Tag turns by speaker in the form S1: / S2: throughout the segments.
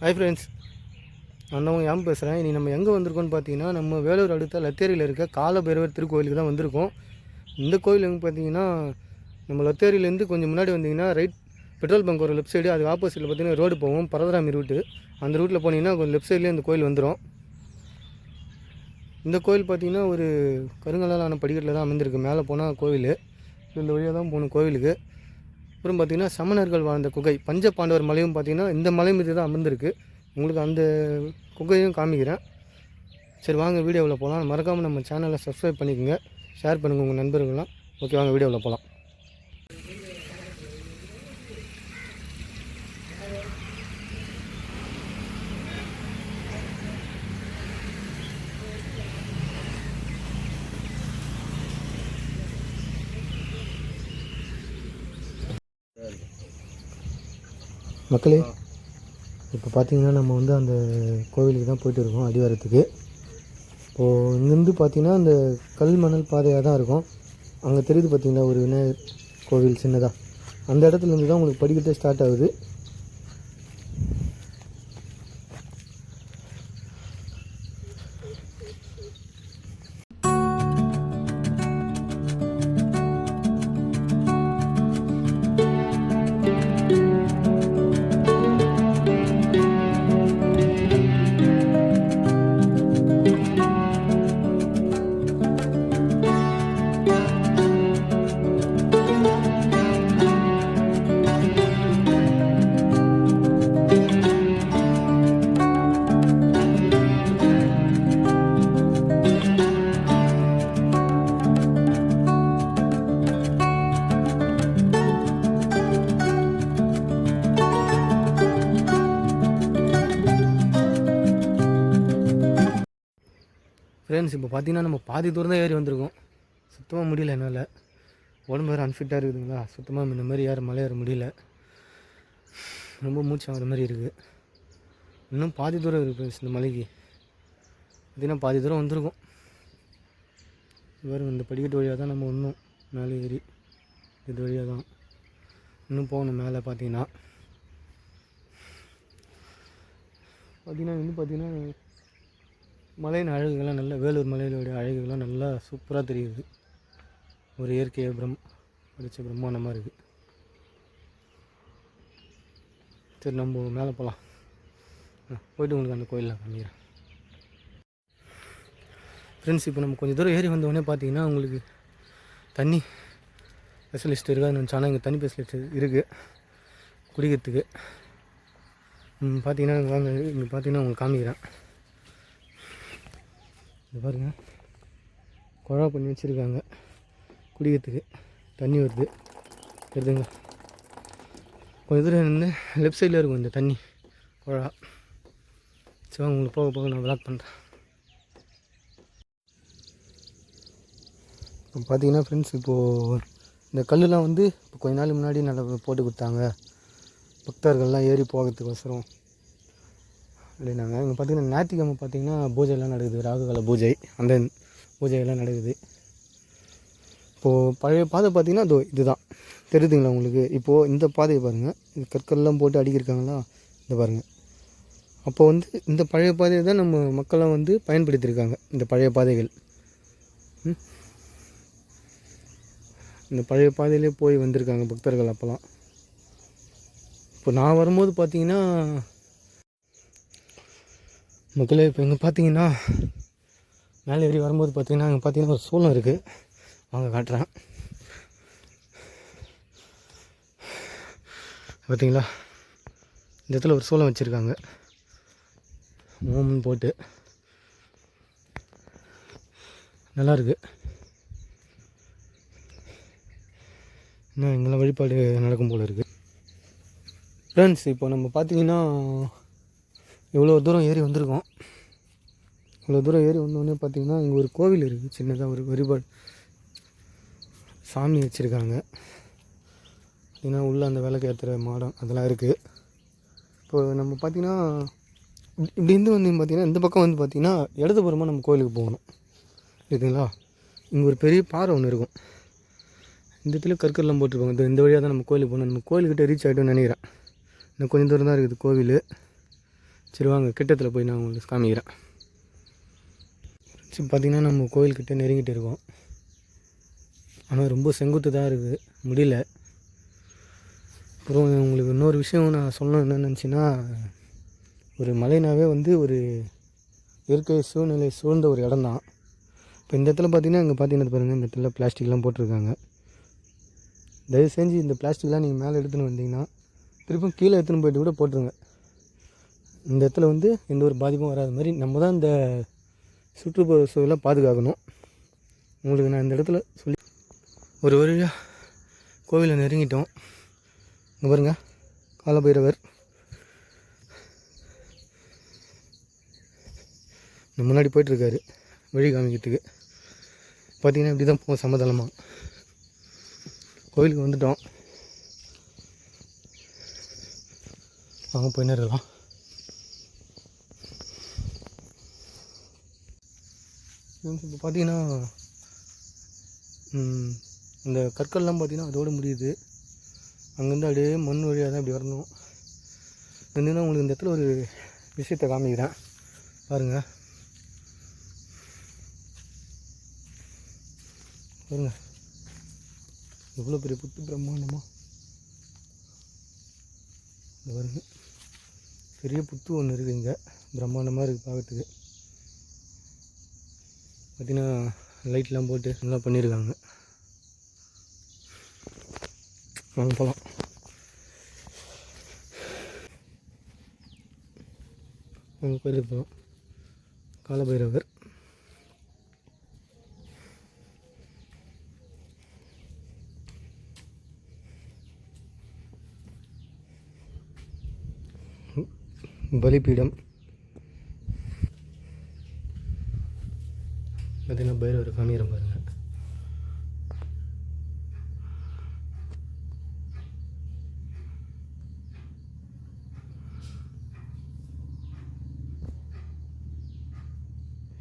S1: Hi friends நான் தான் யாம் பேசுகிறேன் இனி நம்ம எங்கே வந்திருக்கோம்னு பார்த்தீங்கன்னா நம்ம வேலூர் அடுத்த லத்தேரியில் இருக்க காலபைரவர் திருக்கோயிலுக்கு தான் வந்திருக்கோம். இந்த கோயில் எங்கே பார்த்தீங்கன்னா நம்ம லத்தேரியிலேருந்து கொஞ்சம் முன்னாடி வந்தீங்கன்னா ரைட் பெட்ரோல் பங்க் ஒரு லெஃப்ட் சைடு அதுக்கு ஆப்போசிட்டில் பார்த்தீங்கன்னா ரோடு போவோம் பரதராமி ரூட்டு அந்த ரூட்டில் போனீங்கன்னா கொஞ்சம் லெஃப்ட் சைட்லேயே இந்த கோயில் வந்துடும் இந்த கோயில் பார்த்தீங்கன்னா ஒரு கருங்கலாலான ஆன படிக்கட்டில் தான் அமைந்திருக்கு. மேலே போனால் கோவில். இந்த வழியாக தான் போகணும் கோவிலுக்கு. அப்புறம் பார்த்தீங்கன்னா சமணர்கள் வாழ்ந்த குகை. பஞ்ச பாண்டவர் மலையும் பார்த்தீங்கன்னா இந்த மலை மீது தான் அமர்ந்திருக்கு. உங்களுக்கு அந்த குகையும் காமிக்கிறேன். சரி வாங்க வீடியோவில் போகலாம் மறக்காமல் நம்ம சேனலை சப்ஸ்கிரைப் பண்ணிக்கோங்க. ஷேர் பண்ணுங்கள் உங்கள் நண்பர்கள்லாம். ஓகே வாங்க வீடியோவில் போகலாம் மக்களே இப்போ பார்த்தீங்கன்னா நம்ம வந்து அந்த கோவிலுக்கு தான் போயிட்டு இருக்கோம் அடிவாரத்துக்கு. இப்போது இங்கேருந்து பார்த்தீங்கன்னா அந்த கல் மணல் பாதையாக தான் இருக்கும். அங்கே தெரியுது பார்த்தீங்களா ஒரு விநாயகர் கோவில் சின்னதாக அந்த இடத்துல இருந்து தான் உங்களுக்கு படிக்கட்டே ஸ்டார்ட் ஆகுது. ஃப்ரெண்ட்ஸ் இப்போ பார்த்தீங்கன்னா நம்ம பாதி தூரம் தான் ஏறி வந்திருக்கோம். சுத்தமாக முடியல என்னால். உடம்பு வேறு அன்ஃபிட்டாக இருக்குதுங்களா? சுத்தமாக இந்த மாதிரி யாரும் மலை ஏற முடியல. ரொம்ப மூச்சு ஆகிற மாதிரி இருக்குது இன்னும் பாதி தூரம் இருக்குது ஃப்ரெண்ட்ஸ் இந்த மலைக்கு. பார்த்தீங்கன்னா பாதி தூரம் வந்திருக்கோம். வேறு இந்த படிக்கட்டு வழியாக தான் நம்ம இன்னும் மேலே ஏறி இது வழியாக தான் இன்னும் போகணும் மேலே பார்த்தீங்கன்னா பார்த்தீங்கன்னா இன்னும் பார்த்தீங்கன்னா மலையின் அழகுகள்லாம் நல்ல வேலூர் மலையிலுடைய அழகுகள்லாம் நல்லா சூப்பராக தெரியுது. ஒரு இயற்கை பிரம் படித்த பிரம்மாண்டமாக இருக்குது சரி நம்ம மேலே போகலாம் போயிட்டு உங்களுக்கு அந்த கோயிலில் காமிக்கிறேன். ஃப்ரெண்ட்ஸ் இப்போ நம்ம கொஞ்சம் தூரம் ஏறி வந்தோடனே பார்த்தீங்கன்னா உங்களுக்கு தண்ணி ஸ்பெஷலிஸ்ட் இருக்காதுன்னு நினச்சா ஆனால் இங்கே தண்ணி ஸ்பெஷலிஸ்ட் இருக்குது குடிக்கிறதுக்கு. பார்த்தீங்கன்னா இங்கே பார்த்தீங்கன்னா உங்களுக்கு காமிக்கிறேன். இது பாருங்கள் குழா பண்ணி வச்சுருக்காங்க. குடிக்கிறதுக்கு தண்ணி வருது. எடுத்துங்க கொஞ்சம் தூரம் நின்று லெஃப்ட் சைடில் இருக்கும் இந்த தண்ணி குழா. சரி உங்களுக்கு போக போக நான் விளாக் பண்ணுறேன் இப்போ பார்த்தீங்கன்னா ஃப்ரெண்ட்ஸ் இப்போது இந்த கல்லுலாம் வந்து இப்போ கொஞ்ச நாள் முன்னாடி நல்லா போட்டு கொடுத்தாங்க. பக்தர்கள்லாம் ஏறி போகிறதுக்கோசரம். அப்படின்னாங்க. இங்கே பார்த்தீங்கன்னா ஞாயிற்றுக்கிழமை பார்த்தீங்கன்னா பூஜைலாம் நடக்குது. ராகுகால பூஜை. அந்த பூஜையெல்லாம் நடக்குது. இப்போது பழைய பாதை பார்த்தீங்கன்னா அது இதுதான். தெரியுதுங்களா உங்களுக்கு? இப்போது இந்த பாதையை பாருங்கள் இது கற்கள்லாம் போட்டு அடிக்கிருக்காங்களா இந்த பாருங்கள் அப்போ வந்து இந்த பழைய பாதையை தான் நம்ம மக்கள்லாம் வந்து பயன்படுத்தியிருக்காங்க. இந்த பழைய பாதைகள். இந்த பழைய பாதையிலே போய் வந்திருக்காங்க பக்தர்கள் அப்போல்லாம் இப்போ நான் வரும்போது பார்த்தீங்கன்னா மக்களே இப்போ இங்கே பார்த்தீங்கன்னா மேலே ஏறி வரும்போது பார்த்தீங்கன்னா அங்கே பார்த்தீங்கன்னா ஒரு சூளம் இருக்குது வாங்க காட்டுறேன். பார்த்தீங்களா இந்த இடத்துல ஒரு சூளம் வச்சுருக்காங்க. ஓம்னு போட்டு. நல்லாயிருக்கு இன்னும் எங்கெல்லாம் வழிபாடு நடக்கும் போல் இருக்குது ஃப்ரெண்ட்ஸ் இப்போ நம்ம பார்த்தீங்கன்னா இவ்வளோ தூரம் ஏறி வந்திருக்கோம். இவ்வளோ தூரம் ஏறி வந்தோடனே பார்த்தீங்கன்னா இங்கே ஒரு கோவில் இருக்குது. சின்னதாக ஒரு வழிபாடு சாமி வச்சுருக்காங்க. ஏன்னா உள்ளே அந்த விளக்கு ஏற்றுற மாடம் அதெல்லாம் இருக்குது இப்போ நம்ம பார்த்தீங்கன்னா இப்படி- இப்படி இருந்து வந்து பார்த்திங்கன்னா இந்த பக்கம் வந்து பார்த்திங்கன்னா இடதுபுறமாக நம்ம கோயிலுக்கு போகணும். இருக்குங்களா இங்கே ஒரு பெரிய பாறை ஒன்று இருக்கும். இந்த இடத்துல கற்கள்லாம் போட்டிருப்பாங்க. இந்த இந்த வழியாக தான் நம்ம கோயிலுக்கு போகணும். நம்ம கோயில்கிட்ட ரீச் ஆகிட்டோம்னு நினைக்கிறேன். இன்னும் கொஞ்சம் தூரம் தான் இருக்குது கோவில். சரி வாங்க கிட்டத்தில் போய் நான் உங்களுக்கு காமிக்கிறேன். சரி பார்த்திங்கன்னா நம்ம கோயில்கிட்ட நெருங்கிட்டு இருக்கோம். ஆனால் ரொம்ப செங்குத்து தான் இருக்குது முடியல. அப்புறம் உங்களுக்கு இன்னொரு விஷயம் நான் சொல்லணும் என்ன நினச்சின்னா ஒரு மலைனாவே வந்து ஒரு இயற்கை சூழ்நிலை சூழ்ந்த ஒரு இடம் தான். இப்போ இந்த இடத்துல பார்த்தீங்கன்னா இங்கே பார்த்தீங்கன்னா பாருங்கள் இந்த இடத்துல பிளாஸ்டிக்லாம் போட்டிருக்காங்க. தயவு செஞ்சு இந்த பிளாஸ்டிக்லாம் நீங்கள் மேலே எடுத்துன்னு வந்தீங்கன்னா திருப்பும் கீழே எடுத்துன்னு போயிட்டு கூட போட்டுருங்க. இந்த இடத்துல வந்து எந்த ஒரு பாதிப்பும் வராத மாதிரி நம்ம தான் இந்த சுற்றுப்புற சூழலை பாதுகாக்கணும். உங்களுக்கு நான் இந்த இடத்துல சொல்லி ஒரு வழியாக கோவிலை நெருங்கிட்டோம். இங்கே பாருங்க காலபைரவர். முன்னாடி போயிட்டுருக்காரு வழி காமிக்கிறதுக்கு. பார்த்தீங்கன்னா இப்படி தான் போகும் சமதளமாக கோவிலுக்கு வந்துட்டோம். வாங்க போய் இப்போ பார்த்தீங்கன்னா இந்த கற்கள்லாம் பார்த்திங்கன்னா அதோடு முடியுது. அங்கேருந்து அப்படியே மண் வழியாக தான் இப்படி வரணும். என்னென்னா உங்களுக்கு இந்த இடத்துல ஒரு விஷயத்தை காமிக்கிறேன். பாருங்கள் பாருங்க. எவ்வளோ பெரிய புத்து பிரம்மாண்டமாக பாருங்க. பெரிய புத்து ஒன்று இருக்குது இங்கே. பிரம்மாண்டமாக இருக்குது பார்க்கறதுக்கு. பார்த்தீங்கன்னா லைட்லாம் போட்டு நல்லா பண்ணியிருக்காங்க. வாங்க போகலாம் அவங்க கோயிலுக்கு போகலாம் காலபைரவர். பலிபீடம். பைரவர் பாருங்க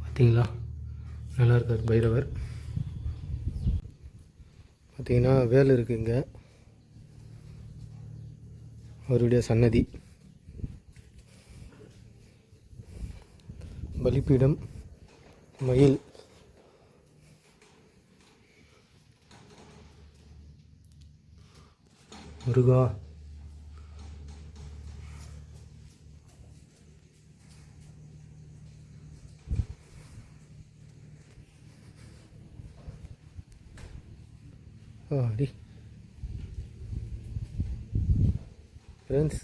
S1: பார்த்தீங்களா நல்லா இருக்கார் பைரவர். பார்த்தீங்கன்னா வேல் இருக்கு இங்கே. அவருடைய சன்னதி. பலிப்பீடம் மயில். முருகா. அடி ஃப்ரெண்ட்ஸ்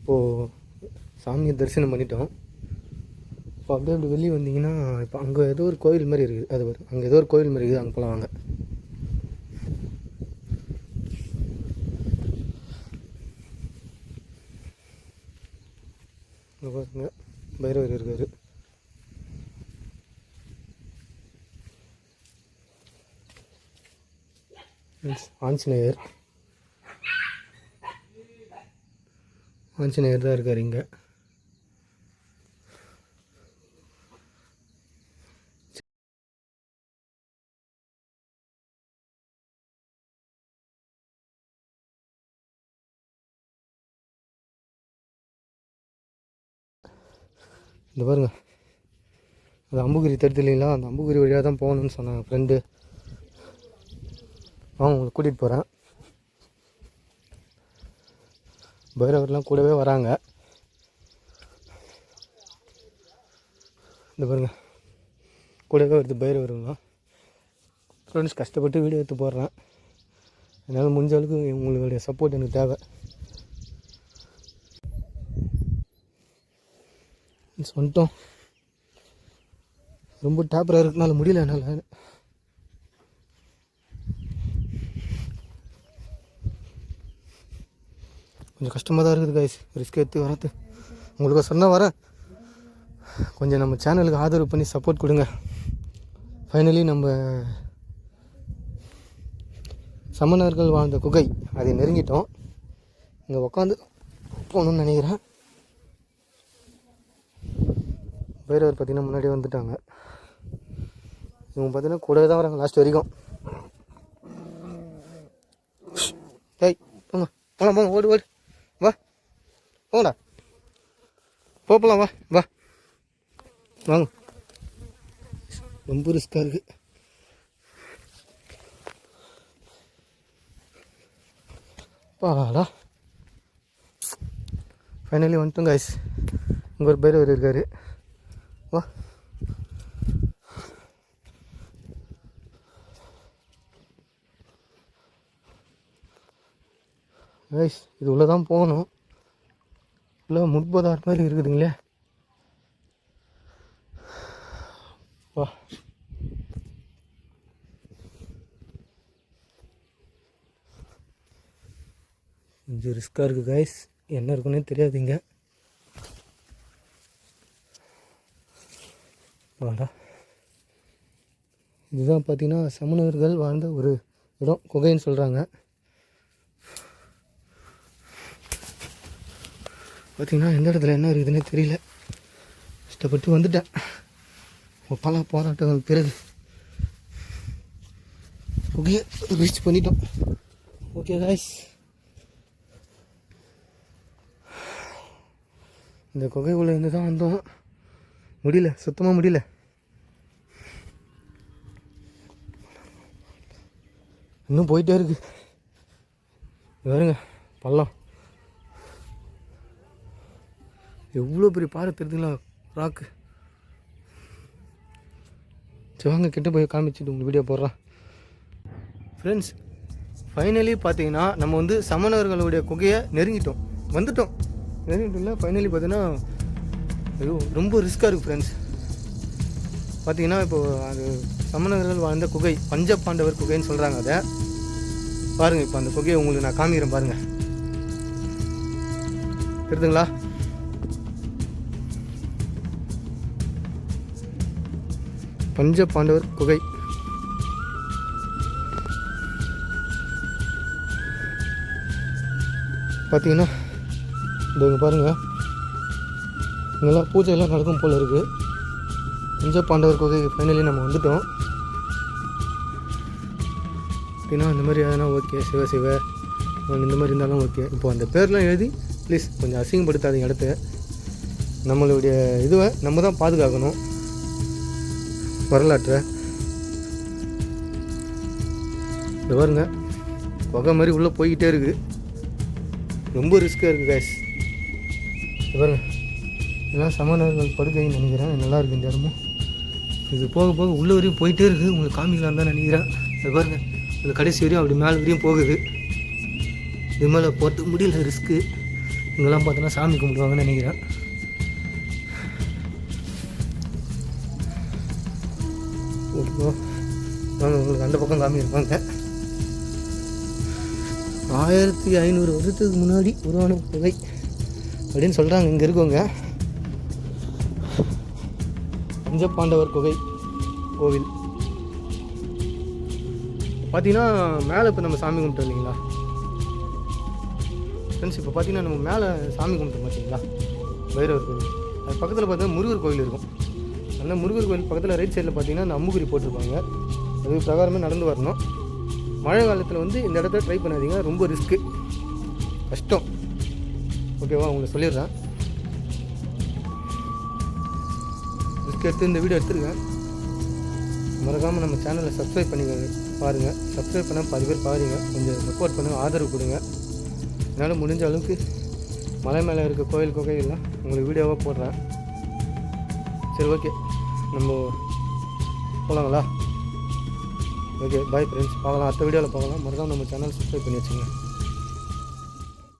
S1: இப்போது சாமியை தரிசனம் பண்ணிட்டோம். இப்போ அப்படியே அப்படி வெளியே வந்தீங்கன்னா இப்போ அங்கே ஏதோ ஒரு கோயில் மாதிரி இருக்குது. அது வரும் அங்கே ஏதோ ஒரு கோயில் மாதிரி இருக்குது. அங்கே போகலாம் வாங்க இங்க பாருங்க பைரவர் இருக்காரு Friends, ஆஞ்சநேயர். ஆஞ்சநேயர் தான் இருக்கார் இங்கே. இந்த பாருங்க. அந்த அம்புகிரி தடுத்து இல்லைங்களா? அந்த அம்புகிரி வழியாக தான் போகணும்னு சொன்னாங்க ஃப்ரெண்டு வாங்க உங்களை கூட்டிகிட்டு போகிறேன் பைரவர்லாம் கூடவே வராங்க. இந்த பாருங்க. கூடவே வருது பைரவருங்களாம் ஃப்ரெண்ட்ஸ் கஷ்டப்பட்டு வீடியோ எடுத்து போடுறேன். என்னால் முடிஞ்ச அளவுக்கு உங்களுடைய சப்போர்ட் எனக்கு தேவை. வந்துட்டோம். ரொம்ப டேப்பராக இருக்கனால முடியல என்னால். கொஞ்சம் கஷ்டமாக தான் இருக்குது கைஸ் ரிஸ்க் எடுத்து வரது உங்களுக்கு சொன்னால் வரேன் கொஞ்சம் நம்ம சேனலுக்கு ஆதரவு பண்ணி சப்போர்ட் கொடுங்க. ஃபைனலி நம்ம சமணர்கள் வாழ்ந்த குகை. அதை நெருங்கிட்டோம். இங்கே உட்காந்து போகணும்னு நினைக்கிறேன். பைரவர் பார்த்திங்கன்னா முன்னாடி வந்துட்டாங்க. இவங்க பார்த்தீங்கன்னா கூடவே தான் வராங்க லாஸ்ட் வரைக்கும். டேய் போங்க. போங்க போங்க. ஓடு ஓடு வா போங்கடா போகலாம் வா வா. வாங்க. ரொம்ப ரிஸ்க்காக இருக்குது பாடா ஃபைனலி வந்துட்டோம் கைஸ் இங்கே ஒரு பேர் ஒரு இருக்காரு. வா. கைஸ் இது உள்ளே தான் போகணும். உள்ள முட்பதார் மாதிரி இருக்குதுங்களே. வா. கொஞ்சம் ரிஸ்க்காக இருக்குது கைஸ் என்ன இருக்குன்னே தெரியாதுங்க. வாடா. இதுதான் பார்த்தீங்கன்னா சமணர்கள் வாழ்ந்த ஒரு இடம் குகைன்னு சொல்கிறாங்க பார்த்திங்கன்னா எந்த இடத்துல என்ன இருக்குதுன்னே தெரியல. கஷ்டப்பட்டு வந்துட்டேன். பல போராட்டங்கள் பிறகு. ஓகே ரீச் பண்ணிட்டோம். ஓகே காய்ஸ் இந்த குகைக்குள்ளே இருந்து தான் வந்தோம். முடியல சுத்தமாக முடியல. இன்னும் போயிட்டே இருக்குது வருங்க பள்ளம். எவ்வளோ பெரிய பாறை தெரியுதுங்களா? ராக்கு சரி வாங்க கிட்ட போய் காமிச்சிட்டு உங்களுக்கு வீடியோ போடுறேன். ஃப்ரெண்ட்ஸ் ஃபைனலி பார்த்தீங்கன்னா நம்ம வந்து சமணர்களுடைய குகையை நெருங்கிட்டோம். வந்துட்டோம். நெருங்கிட்டோம்ல ஃபைனலி பார்த்தீங்கன்னா ஐயோ ரொம்ப ரிஸ்க்காக இருக்குது ஃப்ரெண்ட்ஸ் பார்த்தீங்கன்னா இப்போது அது சமணர்கள் வாழ்ந்த குகை பஞ்ச பாண்டவர் குகைன்னு சொல்கிறாங்க அதை. பாருங்கள் இப்போ அந்த குகையை உங்களுக்கு நான் காமிக்கிறேன் பாருங்கள் தெரியுதுங்களா? பஞ்ச பாண்டவர் குகை. பார்த்தீங்கன்னா இந்த இங்கே பாருங்கள் இங்கெல்லாம் பூஜையெல்லாம் நடக்கும் போல் இருக்குது பஞ்ச பாண்டவர் குகை ஃபைனலி நம்ம வந்துட்டோம். அப்படின்னா இந்த மாதிரி எதனா ஓகே சிவ சிவ. இந்த மாதிரி இருந்தாலும் ஓகே. இப்போ அந்த பேர்லாம் எழுதி ப்ளீஸ் கொஞ்சம் அசிங்கப்படுத்தாதீங்க இடத்த நம்மளுடைய இதுவை நம்ம தான் பாதுகாக்கணும். வரலாற்றை. இது பாருங்க புகை மாதிரி உள்ளே போய்கிட்டே இருக்குது ரொம்ப ரிஸ்க்காக இருக்குது கேஸ் இது பாருங்க இதெல்லாம் சமணர்கள் படுக்கைன்னு நினைக்கிறேன். நல்லா இருக்கு இந்த இடமும். இது போக போக உள்ள வரையும் போயிட்டே இருக்குது உங்களுக்கு காமிக்கலாம் தான் நினைக்கிறேன். இது பாருங்க அது கடைசி வரையும் அப்படி மேலே வரையும் போகுது. இது மேலே போட்டு முடியல ரிஸ்க்கு இங்கெல்லாம் பார்த்தோன்னா சாமி கும்பிடுவாங்கன்னு நினைக்கிறேன். ஓகே உங்களுக்கு அந்த பக்கம் காமியிருப்பாங்க ஆயிரத்தி ஐநூறு வருஷத்துக்கு முன்னாடி உருவான குகை அப்படின்னு சொல்கிறாங்க இங்கே இருக்கவங்க. பஞ்சபாண்டவர் குகை கோவில். பார்த்தீங்கன்னா மேலே இப்போ நம்ம சாமி கும்பிட்டு இல்லைங்களா? ஃப்ரெண்ட்ஸ் இப்போ பார்த்தீங்கன்னா நம்ம மேலே சாமி கும்பிட்டு பார்த்தீங்களா பைரவர் கோவில். அது பக்கத்தில் பார்த்தீங்கன்னா முருகர் கோவில் இருக்கும். அந்த முருகர் கோயில் பக்கத்தில் ரைட் சைடில் பார்த்தீங்கன்னா அந்த அம்முகுறி போட்டிருப்பாங்க. அது பிரகாரமே நடந்து வரணும். மழை காலத்தில் வந்து இந்த இடத்துல ட்ரை பண்ணாதீங்க. ரொம்ப ரிஸ்க்கு கஷ்டம். ஓகேவா உங்களுக்கு சொல்லிடுறேன். ரிஸ்க் எடுத்து இந்த வீடியோ எடுத்துருக்கேன் மறக்காமல் நம்ம சேனலை சப்ஸ்கிரைப் பண்ணி பாருங்கள் சப்ஸ்கிரைப் பண்ண பாதி பேர் பாருங்க. கொஞ்சம் சப்போர்ட் பண்ணுங்கள் ஆதரவு கொடுங்க. என்னால் முடிஞ்ச அளவுக்கு மலை மேலே இருக்க கோயில் குகையெல்லாம் உங்களுக்கு வீடியோவாக போடுறேன். சரி ஓகே நம்ம போகலாங்களா ஓகே பாய் ஃப்ரெண்ட்ஸ் பார்க்கலாம். அடுத்த வீடியோவில் பார்க்கலாம். மறக்காம நம்ம சேனல் சப்ஸ்கிரைப் பண்ணி வச்சுங்க